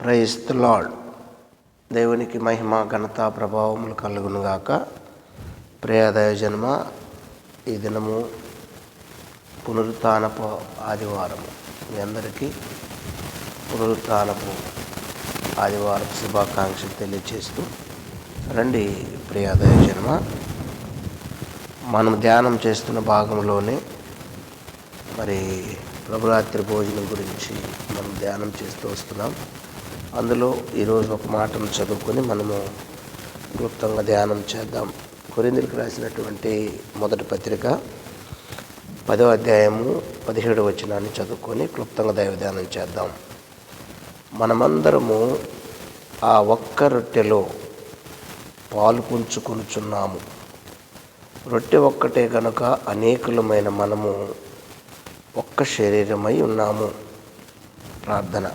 Praise the lord దేవునికి మహిమ ఘనత ప్రభావములు కలుగునుగాక. ప్రియాదయ జన్మ ఈ దినము పునరుత్నపు ఆదివారము. మీ అందరికీ పునరుత్నపు ఆదివారం శుభాకాంక్షలు తెలియజేస్తూ రండి ప్రియాదయ జన్మ. మనం ధ్యానం చేస్తున్న భాగంలోనే మరి ప్రభురాత్రి భోజనం గురించి మనం ధ్యానం చేస్తూ వస్తున్నాం. అందులో ఈరోజు ఒక మాటను చదువుకొని మనము క్లుప్తంగా ధ్యానం చేద్దాం. కొరిందులకు రాసినటువంటి మొదటి పత్రిక పదో అధ్యాయము పదిహేడు వచనాన్ని చదువుకొని క్లుప్తంగా దైవ ధ్యానం చేద్దాం. మనమందరము ఆ ఒక్క రొట్టెలో పాలు పుంచుకొనుచున్నాము. రొట్టె ఒక్కటే కనుక అనేకులమైన మనము ఒక్క శరీరమై ఉన్నాము. ప్రార్థన.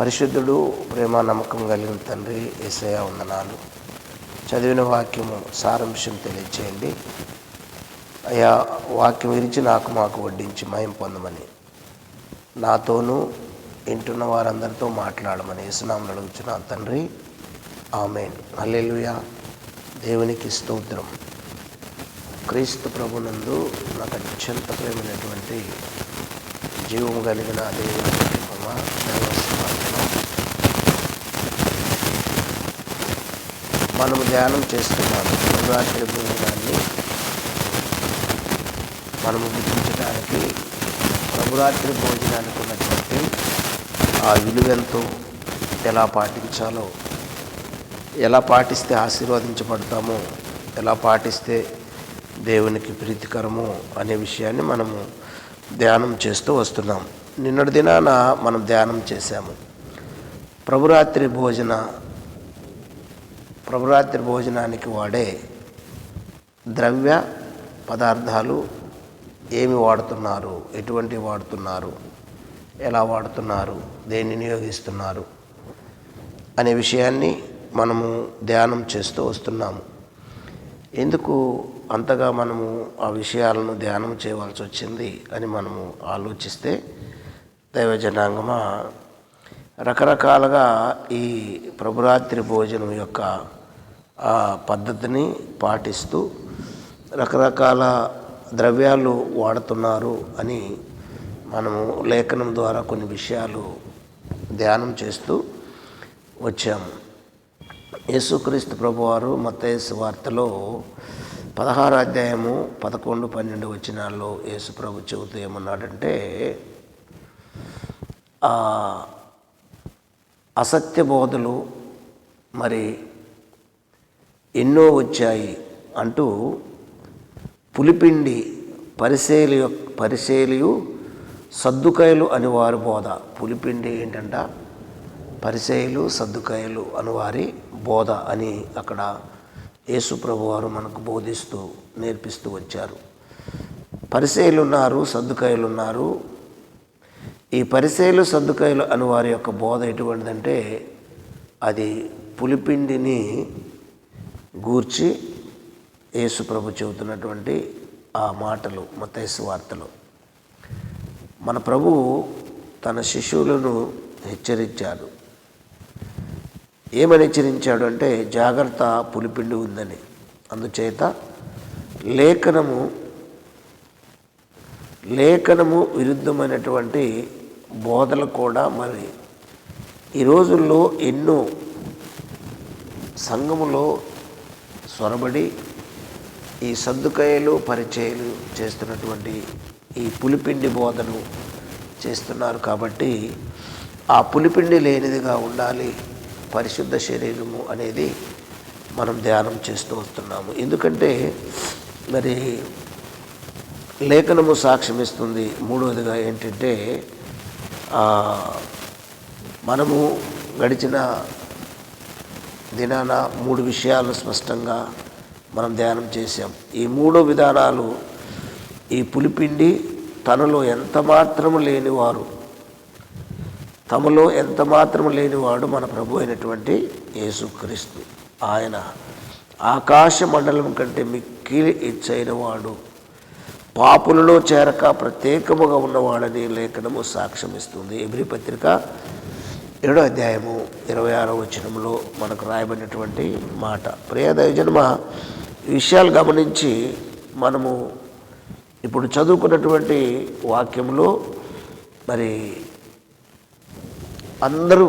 పరిశుద్ధుడు ప్రేమ నమ్మకం కలిగిన తండ్రి ఏసయ వందనాలు. చదివిన వాక్యము సారాంశం తెలియచేయండి. అయా వాక్యం విరిచి నాకు మాకు వడ్డించి మయం పొందమని. నాతోనూ వింటున్న వారందరితో మాట్లాడమని యేసునామలు అడుగుచున్నా తండ్రి ఆమెన్. అల్లెలుయా దేవునికి స్తోత్రం. క్రీస్తు ప్రభునందు నాకు అత్యంత ప్రేమైనటువంటి జీవము కలిగిన దేవుని ప్రేమ, దైవ సమర్పణ. మనము ధ్యానం చేస్తున్నాము. శివరాత్రి భోజనాన్ని మనము గుర్తించడానికి ప్రభురాత్రి భోజనానికి ఉన్నటువంటి ఆ విలువెంతో ఎలా పాటించాలో ఎలా పాటిస్తే ఆశీర్వదించబడతామో ఎలా పాటిస్తే దేవునికి ప్రీతికరము అనే విషయాన్ని మనము ధ్యానం చేస్తూ వస్తున్నాం. నిన్నటి దినాన మనం ధ్యానం చేశాము. ప్రభురాత్రి భోజన ప్రభురాత్రి భోజనానికి వాడే ద్రవ్య పదార్థాలు ఏమి వాడుతున్నారు? ఎటువంటి వాడుతున్నారు? ఎలా వాడుతున్నారు? దేన్ని వినియోగిస్తున్నారు? అనే విషయాన్ని మనము ధ్యానం చేస్తూ వస్తున్నాము. ఎందుకు అంతగా మనము ఆ విషయాలను ధ్యానం చేయవలసి వచ్చింది అని మనము ఆలోచిస్తే దైవ జనాంగమా రకరకాలుగా ఈ ప్రభురాత్రి భోజనం యొక్క ఆ పద్ధతిని పాటిస్తూ రకరకాల ద్రవ్యాలు వాడుతున్నారు అని మనము లేఖనం ద్వారా కొన్ని విషయాలు ధ్యానం చేస్తూ వచ్చాము. యేసుక్రీస్తు ప్రభువారు మతేసు వార్తలో పదహారు అధ్యాయము పదకొండు పన్నెండు వచ్చినాల్లో యేసు ప్రభు చెబుతూ ఏమన్నాడంటే ఆ అసత్య బోధలు మరి ఎన్నో వచ్చాయి అంటూ పులిపిండి పరిశీలి పరిశీలియు సద్దుకాయలు అని వారి బోధ. పులిపిండి ఏంటంట? పరిశైలు సర్దుకాయలు అనువారి బోధ అని అక్కడ యేసుప్రభు వారు మనకు బోధిస్తూ నేర్పిస్తూ వచ్చారు. పరిశైలు ఉన్నారు సర్దుకాయలు ఉన్నారు ఈ పరిశైలు సర్దుకాయలు అనివారి యొక్క బోధ ఎటువంటిదంటే అది పులిపిండిని గూర్చి యేసుప్రభు చెబుతున్నటువంటి ఆ మాటలు మతేసు వార్తలు. మన ప్రభు తన శిష్యులను హెచ్చరించాడు. ఏమని హెచ్చరించాడు అంటే జాగ్రత్త పులిపిండి ఉందని. అందుచేత లేఖనము లేఖనము విరుద్ధమైనటువంటి బోధలు కూడా మరి ఈ రోజుల్లో ఎన్నో సంఘములో సొరబడి ఈ సర్దుకాయలు పరిచయలు చేస్తున్నటువంటి ఈ పులిపిండి బోధను చేస్తున్నారు కాబట్టి ఆ పులిపిండి లేనిదిగా ఉండాలి పరిశుద్ధ శరీరము అనేది మనం ధ్యానం చేస్తూ వస్తున్నాము. ఎందుకంటే మరి లేఖనము సాక్ష్యమిస్తుంది మూడవదిగా ఏంటంటే మనము గడిచిన దినాన మూడు విషయాలు స్పష్టంగా మనం ధ్యానం చేశాం. ఈ మూడు విధానాలు ఈ పులిపిండి తనలో ఎంత మాత్రము లేనివారు తమలో ఎంత మాత్రము లేనివాడు మన ప్రభు అయినటువంటి యేసుక్రీస్తు. ఆయన ఆకాశ మండలం కంటే మిక్కిలి ఇచ్చైన వాడు పాపులలో చేరక ప్రత్యేకముగా ఉన్నవాడని లేఖనము సాక్ష్యమిస్తుంది. ఎబ్రి పత్రిక ఏడో అధ్యాయము ఇరవై ఆరో వచనంలో మనకు రాయబడినటువంటి మాట. ప్రియ జన్మ విషయాలు గమనించి మనము ఇప్పుడు చదువుకున్నటువంటి వాక్యంలో మరి అందరూ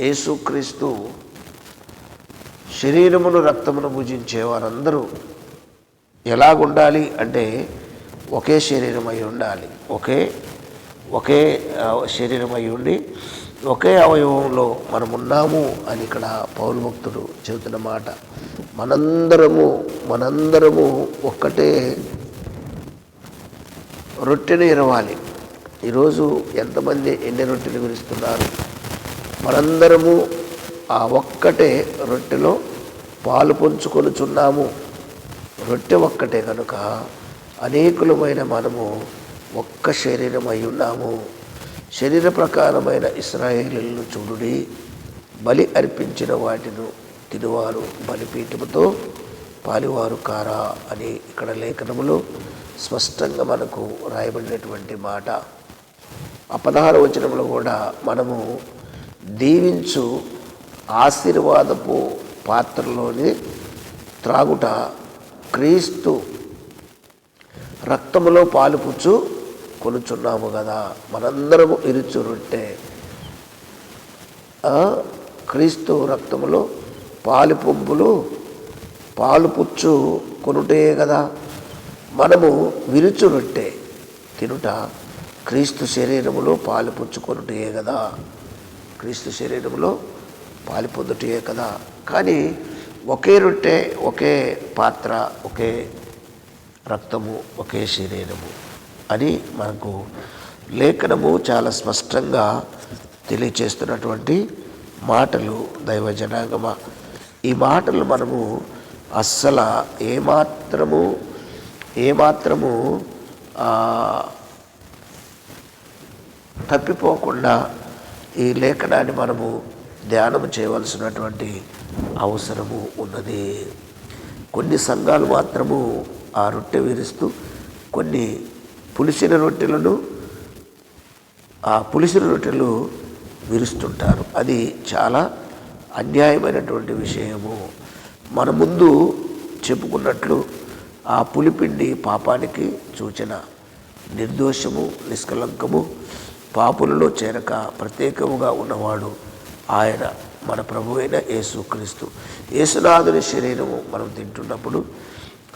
యేసుక్రీస్తు శరీరమును రక్తమును భుజించే వారందరూ ఎలాగుండాలి అంటే ఒకే శరీరం అయి ఉండాలి. ఒకే ఒకే శరీరం అయి ఉండి ఒకే అవయవంలో మనం ఉన్నాము అని ఇక్కడ పౌరు భక్తుడు చెబుతున్న మాట. మనందరము మనందరము ఒక్కటే రొట్టెను ఇరవాలి ఈరోజు ఎంతమంది ఎన్ని రొట్టెలు విరుస్తున్నారు? మనందరము ఆ ఒక్కటే రొట్టెలో పాలు పంచుకొనుచున్నాము. రొట్టె ఒక్కటే కనుక అనేకులమైన మనము ఒక్క శరీరం అయి ఉన్నాము. శరీర ప్రకారమైన ఇస్రాయేలీలను చూడుడి బలి అర్పించిన వాటిను తినువారు బలిపీఠముతో పాలివారు కారా అని ఇక్కడ లేఖనములో స్పష్టంగా మనకు రాయబడినటువంటి మాట. ఆ పదహారు వచనంలో కూడా మనము దీవించు ఆశీర్వాదపు పాత్రలోని త్రాగుట క్రీస్తు రక్తములో పాలుపుచ్చు కొలుచున్నాము కదా మనందరము ఇరుచురుంటే రొట్టె క్రీస్తు రక్తములో పాలు పొంపులు పాలు పుచ్చు కొనుటే కదా మనము విరుచురుట్టే తినుట క్రీస్తు శరీరములో పాలు పుచ్చుకొనుటే కదా క్రీస్తు శరీరంలో పాలు పొందుటే కదా. కానీ ఒకే రొట్టె ఒకే పాత్ర ఒకే రక్తము ఒకే శరీరము. అని మనకు లేఖనము చాలా స్పష్టంగా తెలియచేస్తున్నటువంటి మాటలు దైవ జనాగమ ఈ మాటలు మనము అస్సలు ఏమాత్రము ఏమాత్రము తప్పిపోకుండా ఈ లేఖనాన్ని మనము ధ్యానం చేయవలసినటువంటి అవసరము ఉన్నది. కొన్ని సంఘాలు మాత్రము ఆ రొట్టె విరుస్తూ కొన్ని పులిసిన రొట్టెలను ఆ పులిసిన రొట్టెలు విరుస్తుంటారు. అది చాలా అన్యాయమైనటువంటి విషయము. మన ముందు చెప్పుకున్నట్లు ఆ పులిపిండి పాపానికి సూచన. నిర్దోషము నిష్కలంకము పాపులలో చేరక ప్రత్యేకముగా ఉన్నవాడు ఆయన మన ప్రభు అయిన యేసుక్రీస్తు. యేసునాథుని శరీరము మనం తింటున్నప్పుడు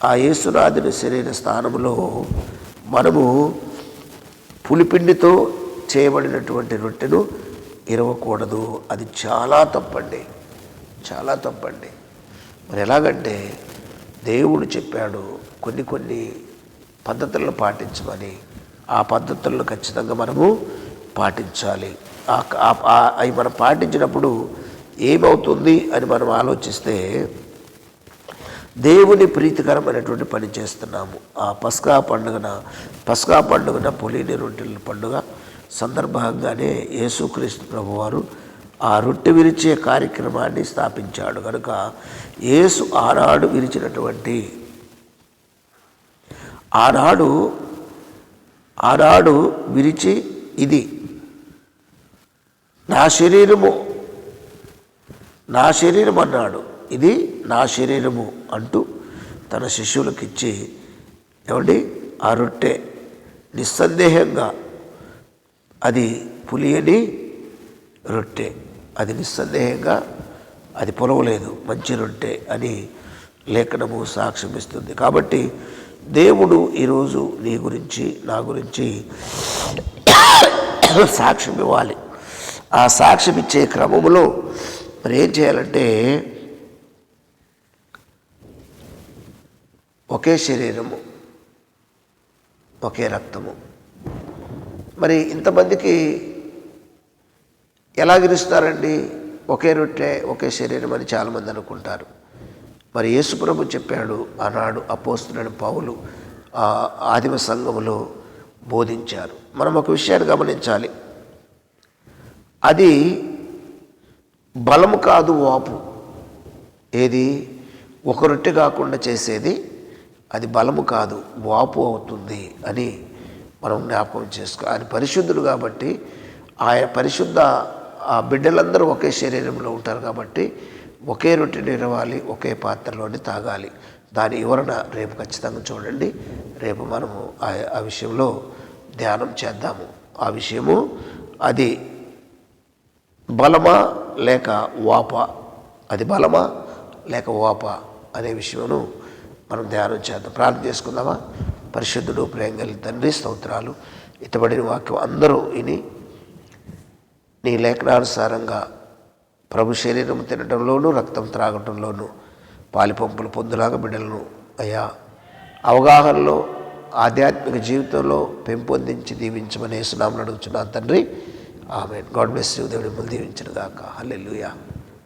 ఆ యేసునాథుని శరీర స్థానంలో మనము పులిపిండితో చేయబడినటువంటి రొట్టెను ఇరవకూడదు. అది చాలా తప్పండి. చాలా తప్పండి. మరి ఎలాగంటే దేవుడు చెప్పాడు కొన్ని కొన్ని పద్ధతులను పాటించమని. ఆ పద్ధతులను ఖచ్చితంగా మనము పాటించాలి. అవి మనం పాటించినప్పుడు ఏమవుతుంది అని మనం ఆలోచిస్తే దేవుని ప్రీతికరమైనటువంటి పని చేస్తున్నాము. ఆ పస్కా పండుగన పస్కా పండుగన పొలిని రొట్టెల పండుగ సందర్భంగానే యేసుక్రీస్తు ప్రభువారు ఆ రొట్టె విరిచే కార్యక్రమాన్ని స్థాపించాడు. కనుక యేసు ఆనాడు విరిచినటువంటి ఆనాడు ఆనాడు విరిచి ఇది నా శరీరము నా శరీరం అన్నాడు ఇది నా శరీరము అంటూ తన శిష్యులకిచ్చి ఏమండి? ఆ రొట్టె నిస్సందేహంగా అది పులియని రొట్టె. అది నిస్సందేహంగా అది పొలవలేదు మంచి రొట్టె అని లేఖనము సాక్ష్యం ఇస్తుంది కాబట్టి దేవుడు ఈరోజు నీ గురించి నా గురించి సాక్ష్యం ఇవ్వాలి ఆ సాక్ష్యం ఇచ్చే క్రమంలో మరి ఏం చేయాలంటే ఒకే శరీరము ఒకే రక్తము. మరి ఇంతమందికి ఎలా గెలుస్తారండి? ఒకే రొట్టె ఒకే శరీరం అని చాలామంది అనుకుంటారు. మరి యేసుప్రభు చెప్పాడు ఆనాడు అపోస్తులని పౌలు ఆ ఆదిమ సంఘములో బోధించారు. మనం ఒక విషయాన్ని గమనించాలి. అది బలము కాదు వాపు. ఏది? ఒక రొట్టె కాకుండా చేసేది అది బలము కాదు వాపు అవుతుంది అని మనం జ్ఞాపకం చేసుకో ఆయన పరిశుద్ధుడు కాబట్టి ఆయన పరిశుద్ధ ఆ బిడ్డలందరూ ఒకే శరీరంలో ఉంటారు కాబట్టి ఒకే రొట్టె నిరవాలి ఒకే పాత్రలోని తాగాలి. దాని వివరణ రేపు ఖచ్చితంగా చూడండి. రేపు మనము ఆ ఆ విషయంలో ధ్యానం చేద్దాము. ఆ విషయము అది బలమా లేక వాప? అది బలమా లేక వాప? అనే విషయమును మనం ధ్యానం చేద్దాం. ప్రార్థన చేసుకుందామా? పరిశుద్ధుడు ప్రేమ కలిగిన తండ్రి స్తోత్రాలు. ఇతబడిన వాక్యం అందరూ విని నీ లేఖనానుసారంగా ప్రభు శరీరం తినడంలోనూ రక్తం త్రాగటంలోనూ పాలిపంపులు పొందులాగా బిడ్డలను అయ్యా అవగాహనలో ఆధ్యాత్మిక జీవితంలో పెంపొందించి దీవించమని సునామని అడుగుతున్నాను తండ్రి. ఆమె గాడ్ బ్లెస్ యూ. దేవుడి ముందు దీవించిన దాకా హల్లెలుయా.